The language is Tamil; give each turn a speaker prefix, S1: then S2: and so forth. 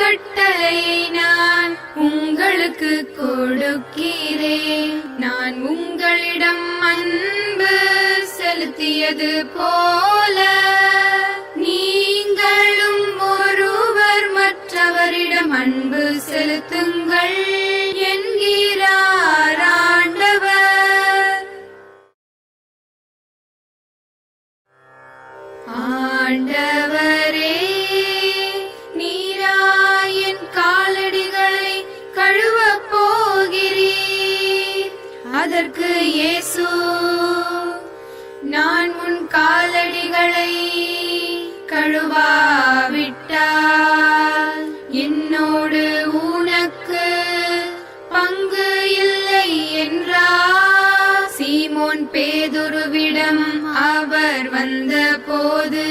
S1: கட்டளையை நான் உங்களுக்கு கொடுக்கிறேன். நான் உங்களிடம் அன்பு செலுத்தியது போல. நீங்களும் ஒருவர் மற்றவரிடம் அன்பு செலுத்துங்கள் என்கிறார் ஆண்டவர். ஆண்டவரே அதற்கு இயேசு நான் உன் காலடிகளை கழுவாவிட்டால் என்னோடு உனக்கு பங்கு இல்லை என்றார். சீமோன் பேதுருவிடம் அவர் வந்த போது